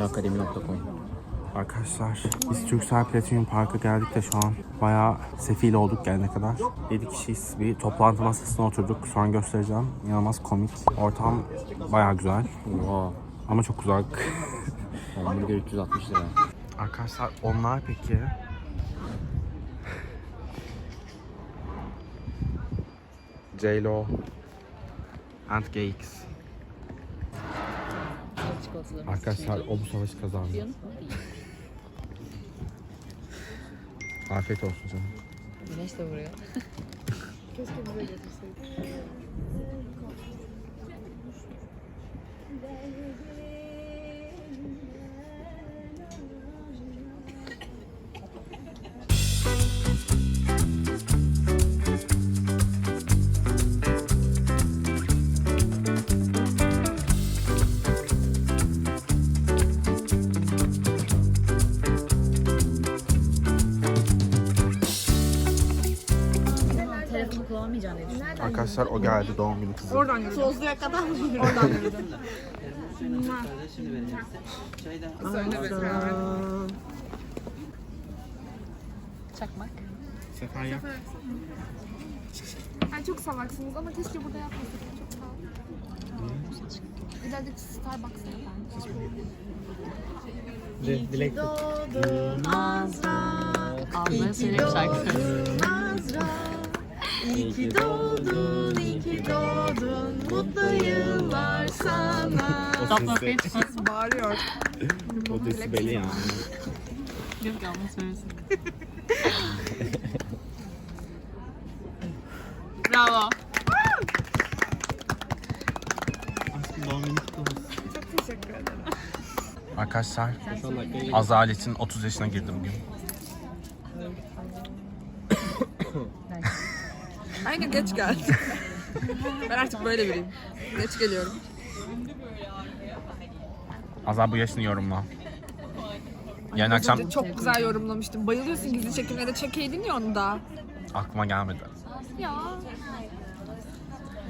Almanyakademi.com Arkadaşlar biz Türksel Platinum Park'a geldik de şu an bayağı sefil olduk gelene kadar. 7 kişiyiz. Bir toplantı masasına oturduk. Sonra göstereceğim. İnanılmaz komik. Ortam bayağı güzel. Oha. Ama çok uzak. Hamburger 360 lira. Arkadaşlar onlar peki? J-Lo and GX. Arkadaşlar o bu savaşı kazandı. Afiyet olsun canım. Güneş de vuruyor. Telefonu Arkadaşlar o geldi doğum günü kızı. Sozluya kadar mı yürüdün? Oradan yürüdüm. Çakmak. Sefer yap. Ay çok salaksınız ama keşke burada yapmasaydık. Çok sağ olun. İleride Starbucks'a yapardım. Dilek. Ağzına söyleyeyim şarkısını. İyi ki doğdun, iyi ki doğdun, mutlu yıllar sana. Tatlı afiyet Bağırıyor. O desibeli yani. Yok ya onu söylesin. Bravo. Aşkım doğum günü kutlu olsun. Çok teşekkür ederim. Arkadaşlar Azalet'in 30 yaşına girdi bugün. Aynen geç geldi. ben artık böyle biriyim. Geç geliyorum. Azal bu yaşını yorumla. Yarın akşam Önce çok güzel yorumlamıştım. Bayılıyorsun gizli çekimde de çekeydin ya onu da. aklıma gelmedi. Ya.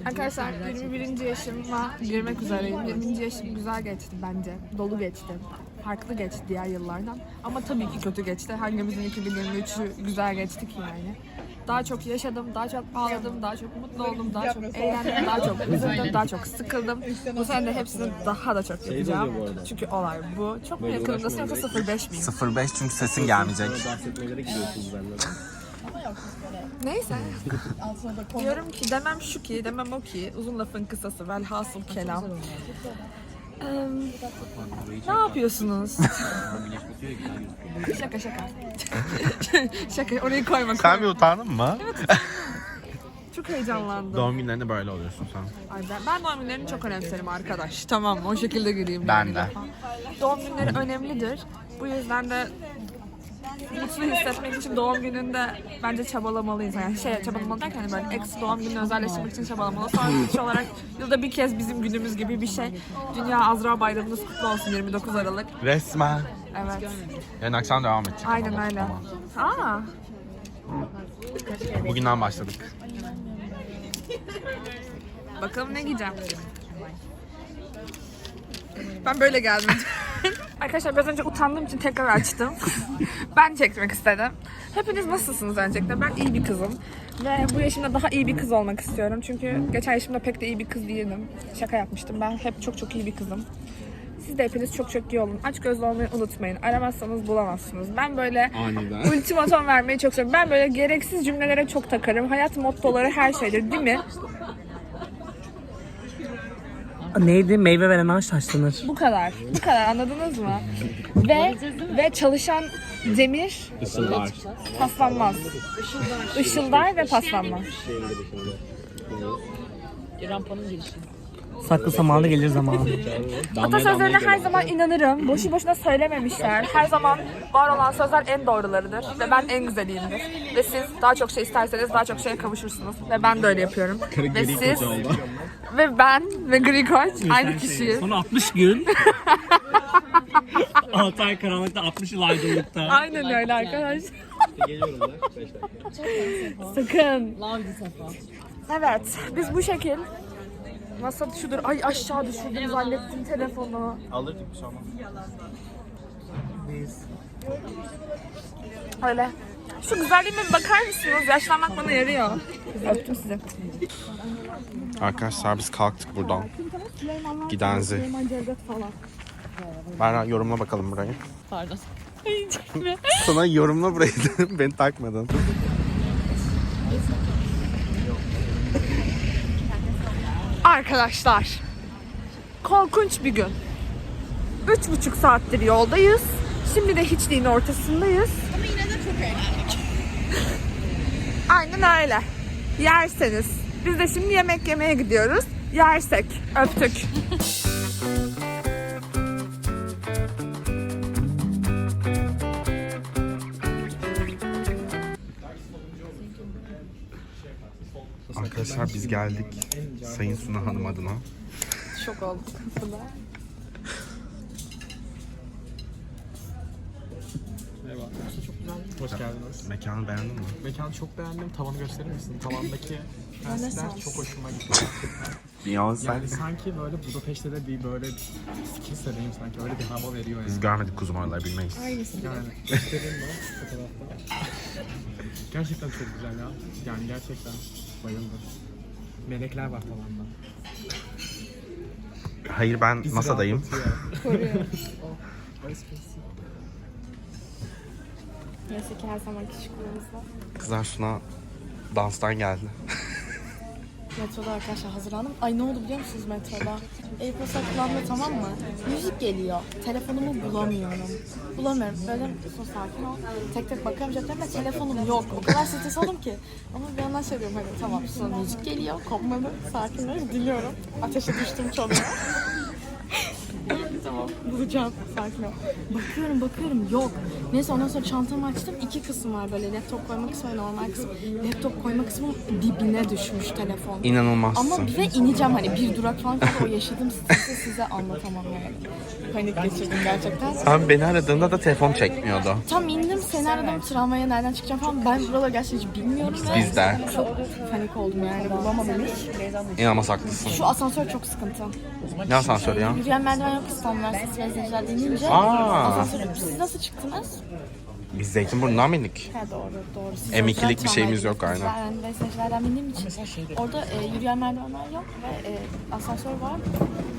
Arkadaşlar 21. yaşıma girmek üzereyim. 20. yaşım güzel geçti bence. Dolu geçti. Farklı geçti diğer yıllardan. Ama tabii ki kötü geçti. Hangimizin 2023'ü güzel geçti ki yani. Daha çok yaşadım, daha çok ağladım, daha çok mutlu oldum, daha çok eğlendim, daha çok üzüldüm, daha çok sıkıldım. Bu sene de hepsini daha da çok yapacağım. Çünkü olay bu. Çok mu yakınındasın yoksa 05 miyim? 05 çünkü sesin gelmeyecek. Bahsetmelere gidiyorsunuz benden. Neyse. Diyorum ki demem şu ki, demem o ki. Uzun lafın kısası, velhasıl kelam. Ne yapıyorsunuz? şaka şaka. şaka orayı koyma. Sen bir utandın mı? Çok heyecanlandım. Doğum günlerinde böyle oluyorsun sen. Ay ben, ben doğum günlerini çok önemserim arkadaş. Tamam o şekilde gireyim. Ben de. Doğum günleri önemlidir. Bu yüzden de mutlu hissetmek için doğum gününde bence çabalamalıyız. Yani şey çabalamalı derken hani böyle ex doğum gününü özelleştirmek için çabalamalı. Sonra sonuç olarak yılda bir kez bizim günümüz gibi bir şey. Dünya Azra Bayramınız kutlu olsun 29 Aralık. Resmen. Evet. Yarın akşam devam edecek. Aynen ama. öyle. Aa, Bugünden başladık. bakalım ne giyeceğim. Ben böyle geldim. Arkadaşlar biraz önce utandığım için tekrar açtım. ben çekmek istedim. Hepiniz nasılsınız öncelikle? Ben iyi bir kızım. Ve bu yaşımda daha iyi bir kız olmak istiyorum. Çünkü geçen yaşımda pek de iyi bir kız değildim. Şaka yapmıştım. Ben hep çok çok iyi bir kızım. Siz de hepiniz çok çok iyi olun. Aç gözlü olmayı unutmayın. Aramazsanız bulamazsınız. Ben böyle Aniden. ultimatom vermeyi çok seviyorum. Ben böyle gereksiz cümlelere çok takarım. Hayat mottoları her şeydir değil mi? Neydi? Meyve veren ağaç taşlanır. Bu kadar. Bu kadar anladınız mı? ve ve çalışan demir Isınlar. paslanmaz. Işıldar ve paslanmaz. Rampanın girişi. Saklı zamanı gelir zamanı. Atasözlerine her zaman inanırım. Boşu boşuna söylememişler. Her zaman var olan sözler en doğrularıdır. Ve ben en güzeliyimdir. Ve siz daha çok şey isterseniz daha çok şeye kavuşursunuz. Ve ben de öyle yapıyorum. ve siz ve ben ve Gri Koç aynı kişiyiz. Son 60 gün. 6 ay karanlıkta 60 yıl aydınlıkta. Aynen öyle arkadaş. Geliyorum da 5 dakika. Sakın. Lavdi safa. Evet, biz bu şekil Masa düşürdür. Ay aşağı düşürdüm zannettim telefonu. Alırdık bir şey olmaz. Öyle. Şu güzelliğime bir bakar mısınız? Yaşlanmak bana yarıyor. Öptüm sizi. Arkadaşlar biz kalktık buradan. Gidenzi. Berra yorumla bakalım burayı. Pardon. Sana yorumla burayı dedim. Beni takmadın. Arkadaşlar. Korkunç bir gün. Üç buçuk saattir yoldayız. Şimdi de hiçliğin ortasındayız. Aynen öyle. Yerseniz. Biz de şimdi yemek yemeye gidiyoruz. Yersek. Öptük. Arkadaşlar biz geldik. Sayın Suna Hanım adına. Şok olduk. Hoş geldiniz. Mekanı beğendin mi? Mekanı çok beğendim. Tavanı gösterir misin? Tavandaki prensler çok hoşuma gitti. Beyoncé. Yani sanki böyle Budapeşte de bir böyle Kilisa'dayım sanki. Öyle bir hava veriyor yani. Biz görmedik kuzum oraları bilmeyiz. Yani göstereyim mi fotoğrafta? gerçekten çok güzel ya. Yani gerçekten bayıldım. Melekler var tavanda. Hayır ben Bizi masadayım. rahatlatıyor. Neyse ki her zamanki şıklığımızla. Kızlar Suna danstan geldi. Metroda arkadaşlar hazırlandım. Ay ne oldu biliyor musunuz metroda? AirPods kulağımda tamam mı? Müzik geliyor. Telefonumu bulamıyorum. Bulamıyorum. Böyle sus sakin ol. Tek tek bakıyorum ceplerime telefonum yok. O kadar stres oldum ki. Ama bir yandan şey diyorum hani tamam sonra müzik geliyor. Kopmadı. Sakin ol. Diliyorum. Ateşe düştüm çalıyor. Tamam bulacağım. Sakin ol. Bakıyorum bakıyorum yok. Neyse ondan sonra çantamı açtım. İki kısım var böyle laptop koyma kısmı ve normal kısmı. Laptop koyma kısmı dibine düşmüş telefon. İnanılmazsın. Ama bir de ineceğim hani bir durak falan kaldı o yaşadığım stresi size anlatamam yani. Panik geçirdim gerçekten. Sen beni aradığında da telefon çekmiyordu. Tam indim seni aradım tramvaya nereden çıkacağım falan. Ben buraları gerçekten hiç bilmiyorum ve Biz de. çok panik oldum yani bulamadım hiç. İnanılmaz haklısın. Şu asansör çok sıkıntı. Ne asansörü ya? Yürüyen merdiven yok İstanbul Üniversitesi ve izleyiciler denince Aa. asansör siz nasıl çıktınız? Biz Zeytinburnu'ndan bindik. Ha doğru doğru. Siz M2'lik özel bir şeyimiz yok, aynen. gittiniz. Ben de izleyicilerden bindiğim için orada e, yürüyen merdivenler yok ve e, asansör var.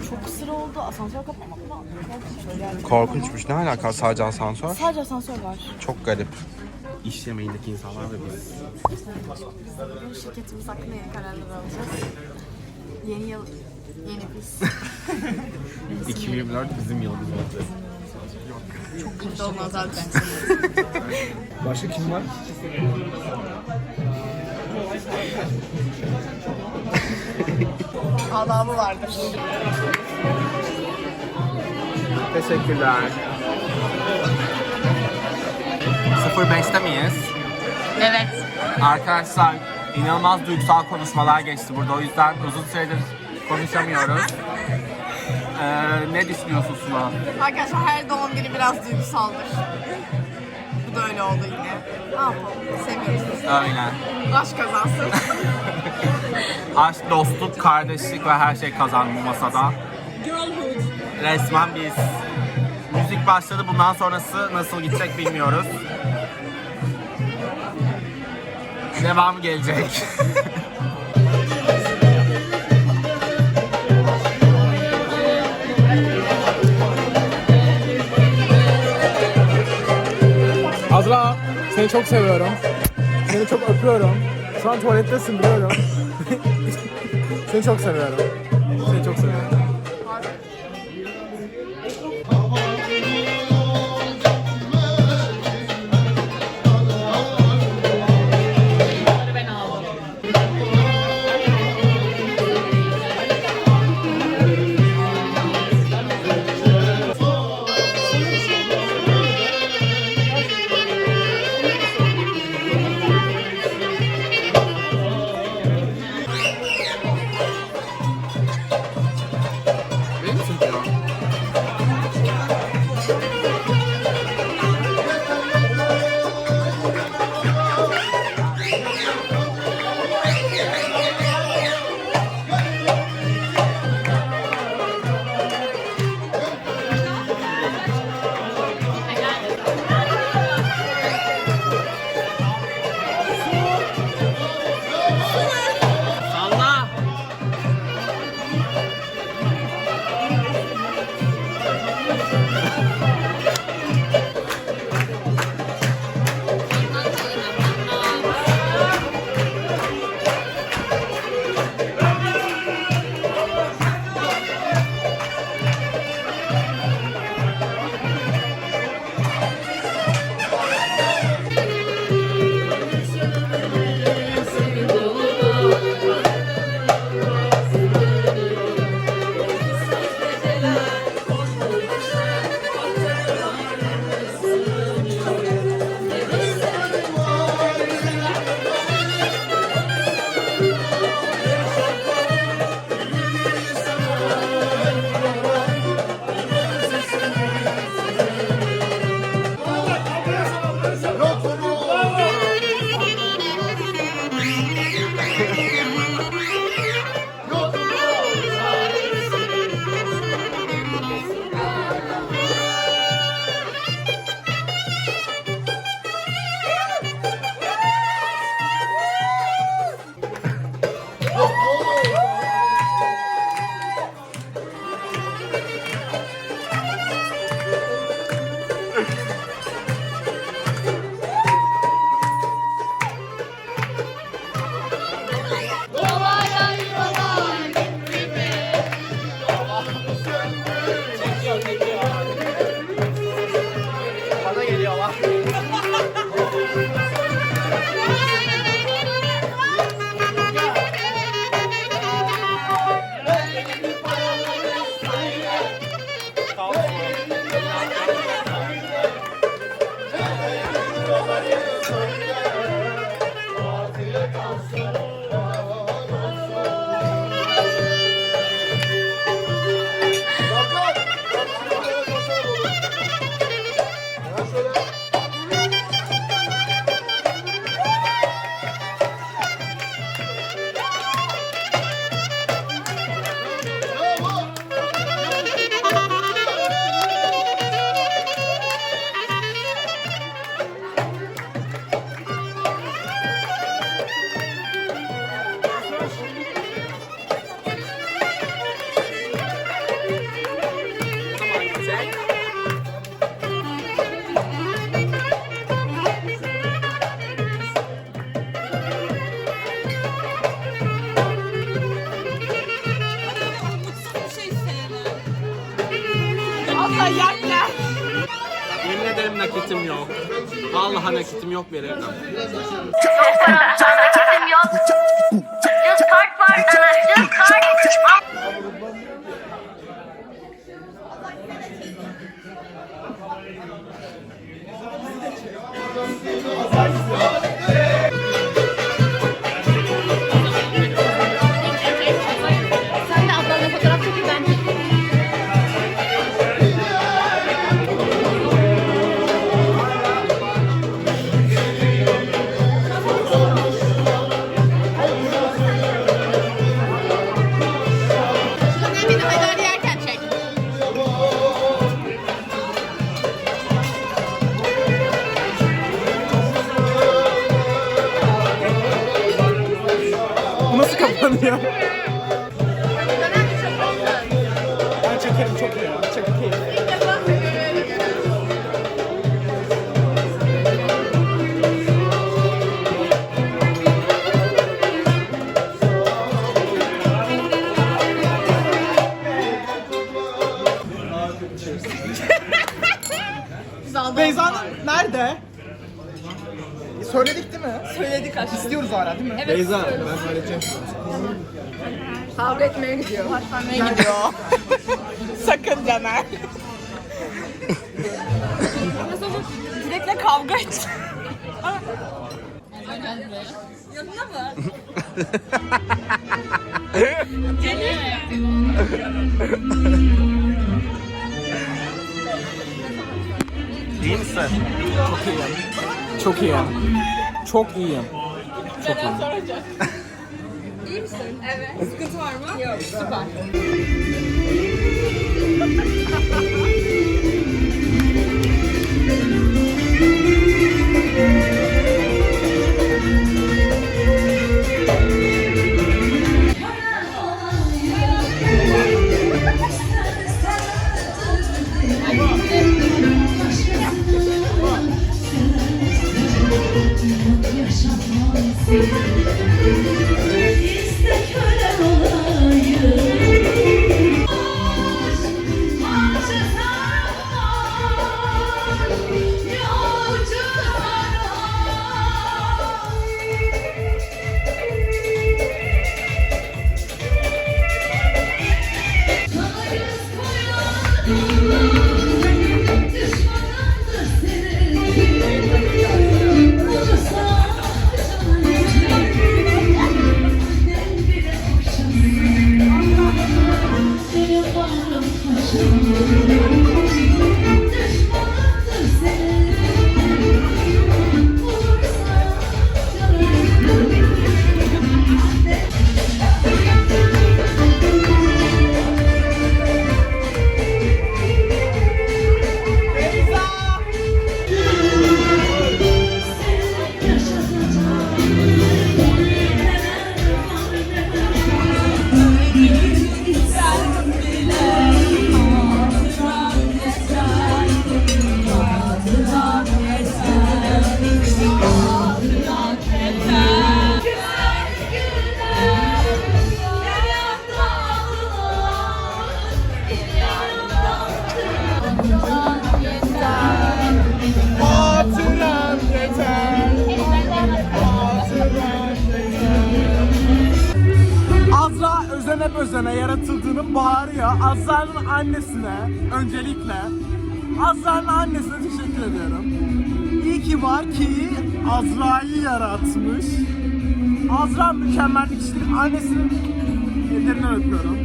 Çok sıra oldu. Asansör kapanmak falan. Korkunçmuş. Ne alaka sadece asansör? Sadece asansör var. Çok garip. İş yemeğindeki insanlar ve biz. Bugün şirketimiz hakkında yeni kararlar alacağız. Yeni yıl, yeni biz. 2024 bizim yılımız oldu. Mutlu olmazlar ben. Başka kim var? Adabı vardır. Teşekkürler. 05'te miyiz? Evet. Arkadaşlar inanılmaz duygusal konuşmalar geçti burada. O yüzden uzun süredir konuşamıyoruz. Ee, ne düşünüyorsun Suna? Arkadaşlar her doğum günü biraz duygusaldır. Bu da öyle oldu yine. Ne yapalım? Seviyoruz. Öyle. Aşk kazansın. Aşk, dostluk, kardeşlik ve her şey kazandı bu masada. Resmen biz. Müzik başladı. Bundan sonrası nasıl gidecek bilmiyoruz. Devam gelecek. seni çok seviyorum. Seni çok öpüyorum. Şu an tuvalettesin biliyorum. seni çok seviyorum. Yemin ederim nakitim yok. Vallahi nakitim yok verirdim. Nakitim yok. Düz kart var dana. Düz kart. Kapanıyor? Ben çekerim çok iyi. Beyza nerede? Söyledik değil mi? Söyledik aşkım. İstiyoruz hala değil mi? Beyza ben söyleyeceğim. Kavga etmeye gidiyor. gidiyor. Sakın Caner. Dilek'le kavga et. İyi misin? Çok iyiyim. Çok iyiyim. Çok iyiyim. Sıkıntı var mı? Yok. Süper. Azra mükemmellik işte annesinin ellerinden öpüyorum.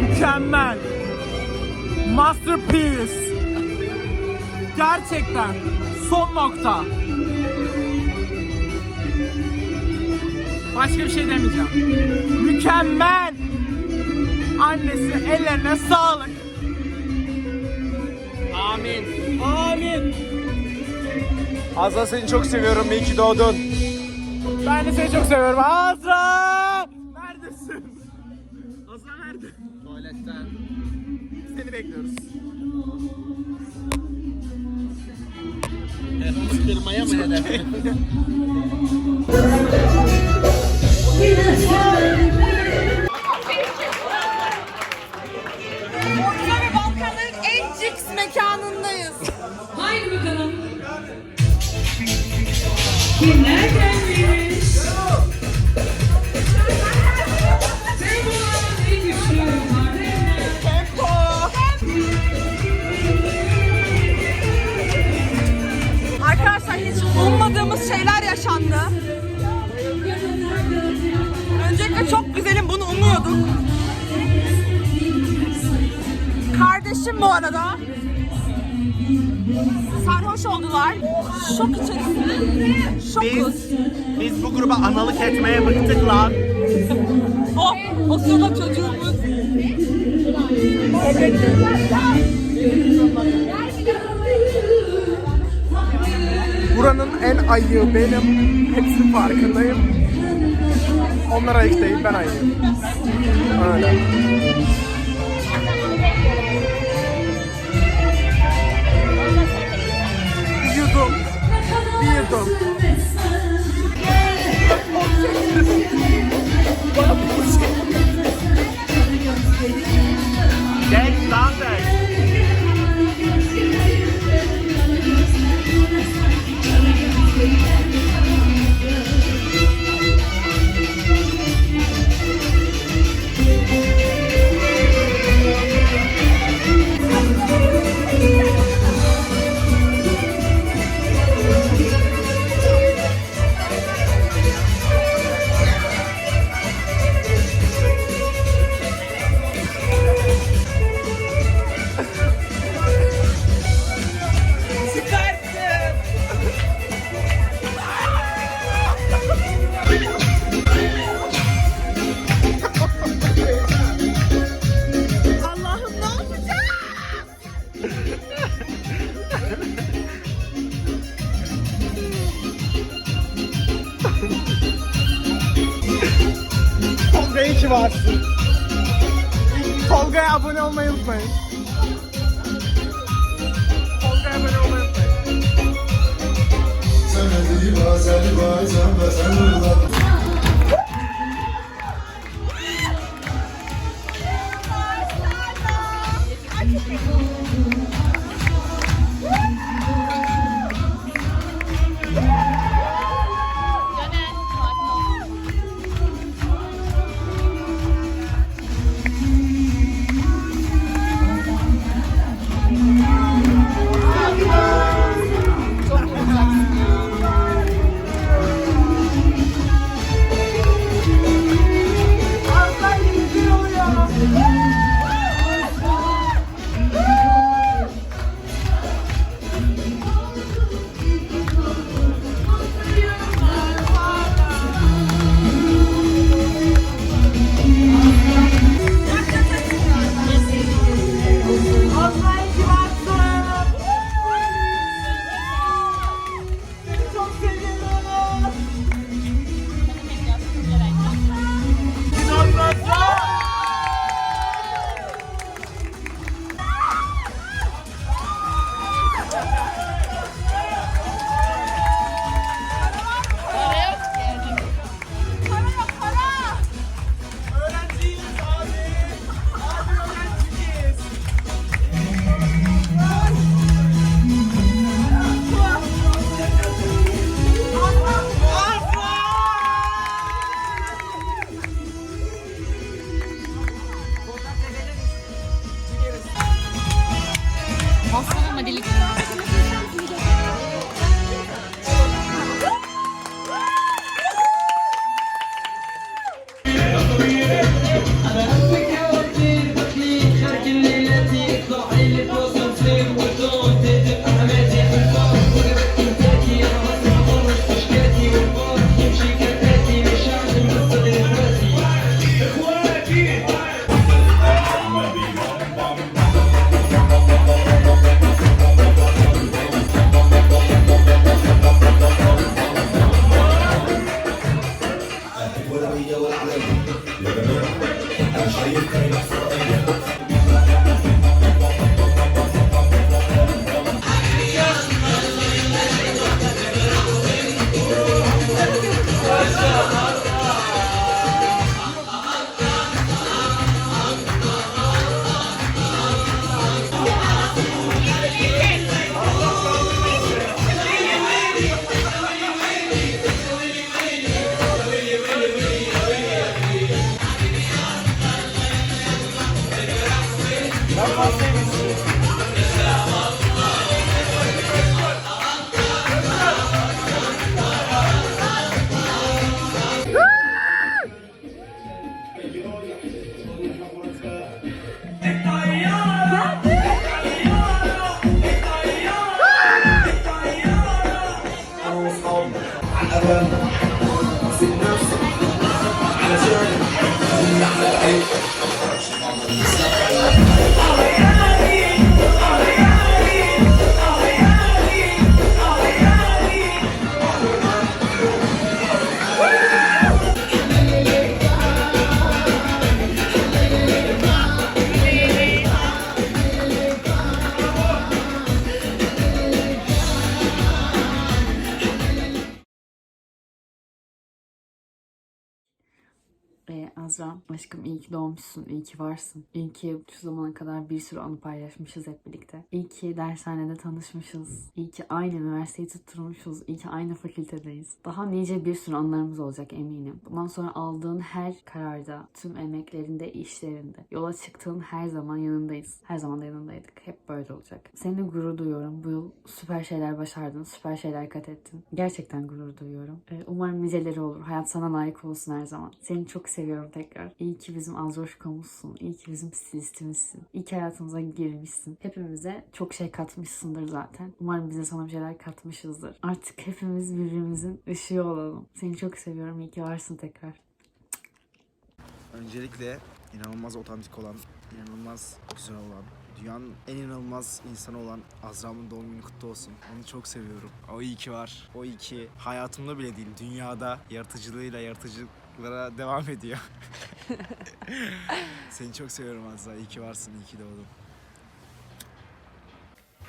Mükemmel. Masterpiece. Gerçekten son nokta. Başka bir şey demeyeceğim. Mükemmel. Annesi ellerine sağlık. Amin. Amin. Azra seni çok seviyorum. İyi ki doğdun. Ben de seni çok seviyorum. Azra! Neredesin? Azra nerede? Tuvaletten. Seni bekliyoruz. Elimiz kırmaya mı? Balkanların en ciks mekanındayız. Haydi bakalım. Kimler eşim bu arada. Sarhoş oldular. Şok içerisinde. Şokuz. Biz bu gruba analık etmeye bıktık lan. O, o sırada çocuğumuz. Buranın en ayığı benim. Hepsinin farkındayım. Onlar ayık değil, ben ayıyım. Öyle. Bir abone olmayı unutmayın. Tolga'ya abone olmayı unutmayın. Aşkım iyi ki doğmuşsun, iyi ki varsın. İyi ki şu zamana kadar bir sürü anı paylaşmışız hep birlikte. İyi ki dershanede tanışmışız. İyi ki aynı üniversiteyi tutturmuşuz. İyi ki aynı fakültedeyiz. Daha nice bir sürü anılarımız olacak eminim. Bundan sonra aldığın her kararda, tüm emeklerinde, işlerinde, yola çıktığın her zaman yanındayız. Her zaman da yanındaydık. Hep böyle olacak. Seninle gurur duyuyorum. Bu yıl süper şeyler başardın, süper şeyler kat ettin. Gerçekten gurur duyuyorum. Ee, umarım niceleri olur. Hayat sana layık olsun her zaman. Seni çok seviyorum tekrar. İyi ki bizim Azroşkomuzsun. İyi ki bizim stilistimizsin. İyi ki hayatımıza girmişsin. Hepimize çok şey katmışsındır zaten. Umarım bize sana bir şeyler katmışızdır. Artık hepimiz birbirimizin ışığı olalım. Seni çok seviyorum. İyi ki varsın tekrar. Öncelikle inanılmaz otantik olan, inanılmaz güzel olan, dünyanın en inanılmaz insanı olan Azra'mın doğum günü kutlu olsun. Onu çok seviyorum. O iyi ki var. O iyi ki hayatımda bile değil, dünyada yaratıcılığıyla yaratıcılıklara devam ediyor. Seni çok seviyorum Azra. İyi ki varsın, iyi ki doğdun.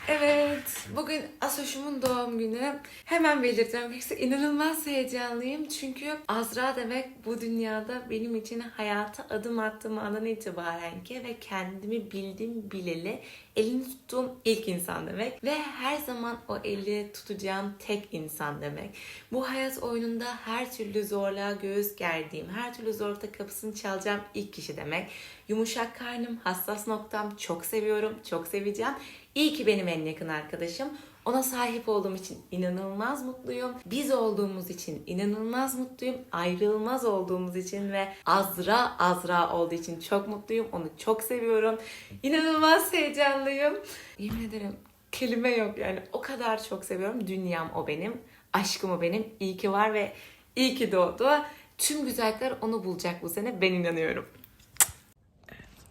Evet, bugün Asoş'umun doğum günü. Hemen belirtiyorum. Yoksa inanılmaz heyecanlıyım. Çünkü Azra demek bu dünyada benim için hayata adım attığım andan itibaren ki ve kendimi bildim bileli elini tuttuğum ilk insan demek. Ve her zaman o eli tutacağım tek insan demek. Bu hayat oyununda her türlü zorluğa göğüs gerdiğim, her türlü zorlukta kapısını çalacağım ilk kişi demek. Yumuşak karnım, hassas noktam, çok seviyorum, çok seveceğim. İyi ki benim en yakın arkadaşım. Ona sahip olduğum için inanılmaz mutluyum. Biz olduğumuz için inanılmaz mutluyum. Ayrılmaz olduğumuz için ve Azra Azra olduğu için çok mutluyum. Onu çok seviyorum. İnanılmaz heyecanlıyım. Yemin ederim kelime yok yani. O kadar çok seviyorum. Dünyam o benim. Aşkım o benim. İyi ki var ve iyi ki doğdu. Tüm güzellikler onu bulacak bu sene. Ben inanıyorum.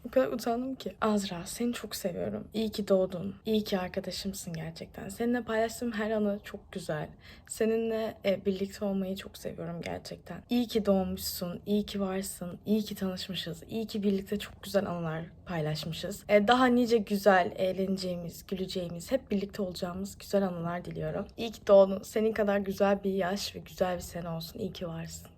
O kadar utandım ki. Azra seni çok seviyorum. İyi ki doğdun. İyi ki arkadaşımsın gerçekten. Seninle paylaştığım her anı çok güzel. Seninle e, birlikte olmayı çok seviyorum gerçekten. İyi ki doğmuşsun. İyi ki varsın. İyi ki tanışmışız. İyi ki birlikte çok güzel anılar paylaşmışız. E, daha nice güzel, eğleneceğimiz, güleceğimiz, hep birlikte olacağımız güzel anılar diliyorum. İyi ki doğdun. Senin kadar güzel bir yaş ve güzel bir sene olsun. İyi ki varsın.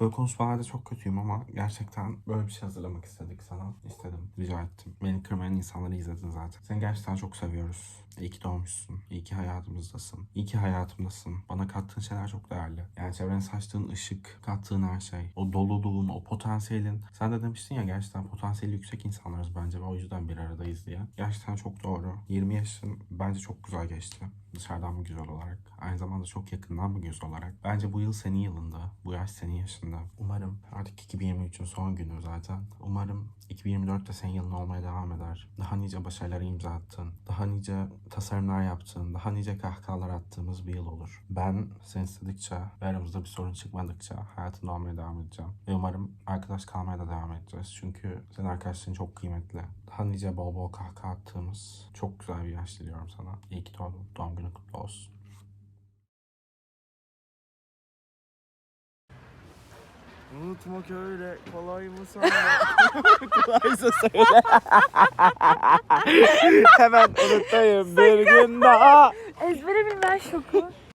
Böyle konuşmalarda çok kötüyüm ama gerçekten böyle bir şey hazırlamak istedik sana. İstedim, rica ettim. Beni kırmayan insanları izledin zaten. Seni gerçekten çok seviyoruz. İyi ki doğmuşsun. İyi ki hayatımızdasın. İyi ki hayatımdasın. Bana kattığın şeyler çok değerli. Yani çevrene saçtığın ışık, kattığın her şey. O doluluğun, o potansiyelin. Sen de demiştin ya gerçekten potansiyeli yüksek insanlarız bence ve o yüzden bir aradayız diye. Gerçekten çok doğru. 20 yaşın bence çok güzel geçti. Dışarıdan mı güzel olarak, aynı zamanda çok yakından mı güzel olarak. Bence bu yıl senin yılında, bu yaş senin yaşında. Umarım artık 2023'ün son günü zaten. Umarım 2024'te senin yılın olmaya devam eder. Daha nice başarılara imza attın. Daha nice tasarımlar yaptığın, daha nice kahkahalar attığımız bir yıl olur. Ben sen istedikçe ve aramızda bir sorun çıkmadıkça hayatında olmaya devam edeceğim. Ve umarım arkadaş kalmaya da devam edeceğiz. Çünkü senin arkadaşların çok kıymetli. Daha nice bol bol kahkaha attığımız çok güzel bir yaş diliyorum sana. İyi ki doğdun. Doğum günün kutlu olsun. Unutmak öyle kolay mı sana? Kolaysa söyle. Hemen unutayım bir gün daha. Ezbere bilmen şoku.